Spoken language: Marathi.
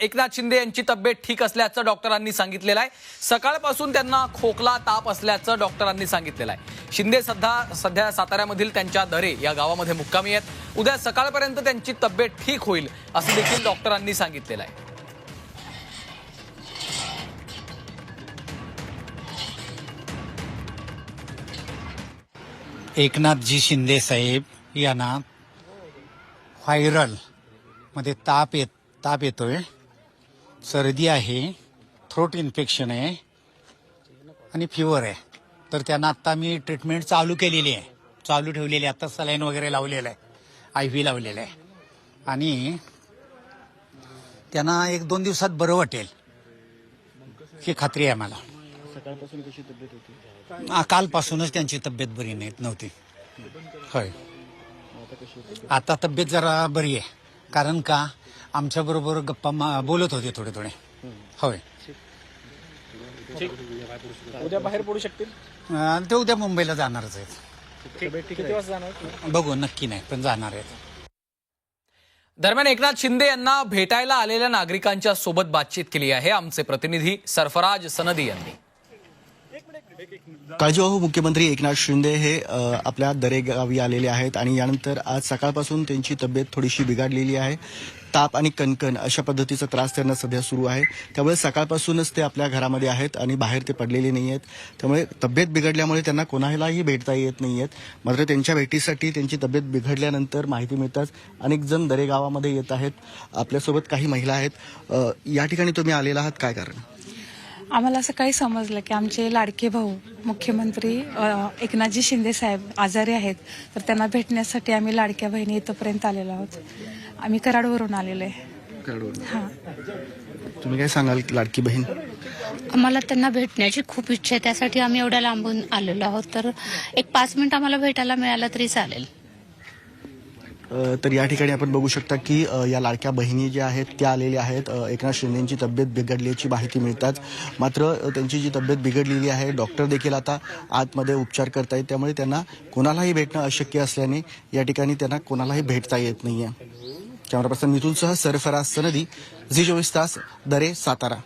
एकनाथ शिंदे यांची तब्येत ठीक असल्याचं डॉक्टरांनी सांगितलेलं आहे. सकाळपासून त्यांना खोकला ताप असल्याचं डॉक्टरांनी सांगितलेलं आहे. शिंदे सध्या सध्या साताऱ्यामधील त्यांच्या दरे या गावामध्ये मुक्कामी आहेत. उद्या सकाळपर्यंत त्यांची तब्येत ठीक होईल असं देखील डॉक्टरांनी सांगितलेलं आहे. एकनाथजी शिंदे साहेब यांना व्हायरलमध्ये ताप येत ताप येतोय. सर्दी आहे थ्रोट इन्फेक्शन आहे आणि फिवर आहे. तर त्यांना आता मी ट्रीटमेंट चालू केलेली आहे. चालू ठेवलेली आहे. आता सलाईन वगैरे लावलेलं आहे. आय व्ही लावलेलं आहे. आणि त्यांना एक दोन दिवसात बरं वाटेल. ही खात्री आहे मला. सकाळपासून कशी तब्येत होती? आ, कालपासूनच त्यांची तब्येत बरी नाही नव्हती. होय. आता तब्येत जरा बरी आहे. कारण का? आमच्या बरोबर गप्पा मा- बोलत होते थोडे थोडे. होय. उद्या बाहेर पडू शकतील? अं, ते उद्या मुंबईला जाणारच आहेत. तब्येत किती वाजता जाणार? बघू नक्की नाही पण जाणार आहेत. दरम्यान एकनाथ शिंदे यांना भेटायला आलेल्या नागरिकांच्या सोबत बातचीत केली आहे आमचे प्रतिनिधी सरफराज सनदी यांनी. काळजीवाहू हो, मुख्यमंत्री एकनाथ शिंदे हे आपल्या दरेगावी आलेले आहेत आणि यानंतर आज सकाळपासून त्यांची तब्येत थोडीशी बिघडलेली आहे. ताप आणि कणकण अशा पद्धतीचा त्रास त्यांना सध्या सुरू आहे. त्यामुळे सकाळपासूनच ते आपल्या घरामध्ये आहेत आणि बाहेर ते पडलेले नाही आहेत. त्यामुळे तब्येत बिघडल्यामुळे त्यांना कोणालाही भेटता येत नाही आहेत. मात्र त्यांच्या भेटीसाठी त्यांची तब्येत बिघडल्यानंतर माहिती मिळताच अनेक जण दरेगावामध्ये येत आहेत. आपल्यासोबत काही महिला आहेत. या ठिकाणी तुम्ही आलेला आहात. काय कारण? आम्हाला सकाळी समजलं की आमचे लाडके भाऊ मुख्यमंत्री एकनाथजी शिंदे साहेब आजारी आहेत तर त्यांना भेटण्यासाठी आम्ही लाडक्या बहिणी इथंपर्यंत आलेलो आहोत. आम्ही कराडवरून आलेलो आहे. हां. तुम्ही काय सांगाल लाडकी बहीण? आम्हाला त्यांना भेटण्याची खूप इच्छा आहे त्यासाठी आम्ही एवढ्या लांबून आलेलो आहोत. तर एक पाच मिनिट आम्हाला भेटायला मिळालं तरी चालेल. तर या ठिकाणी आपण बघू शकता की या लाडक्या बहिणी ज्या आहेत त्या आलेल्या आहेत. एकनाथ शिंदेची तब्येत बिघडल्याची माहिती मिळताच. मात्र त्यांची जी तब्येत बिघडलेली आहे डॉक्टर देखील आता आतमध्ये उपचार करतायत. त्यामुळे त्यांना कोणालाही भेटणं अशक्य असल्याने या ठिकाणी त्यांना कोणालाही भेटता येत नाही आहे कॅमेरा पर्सन मिथूनसह सरफराज सनदी झी चोवीस तास दरे सातारा.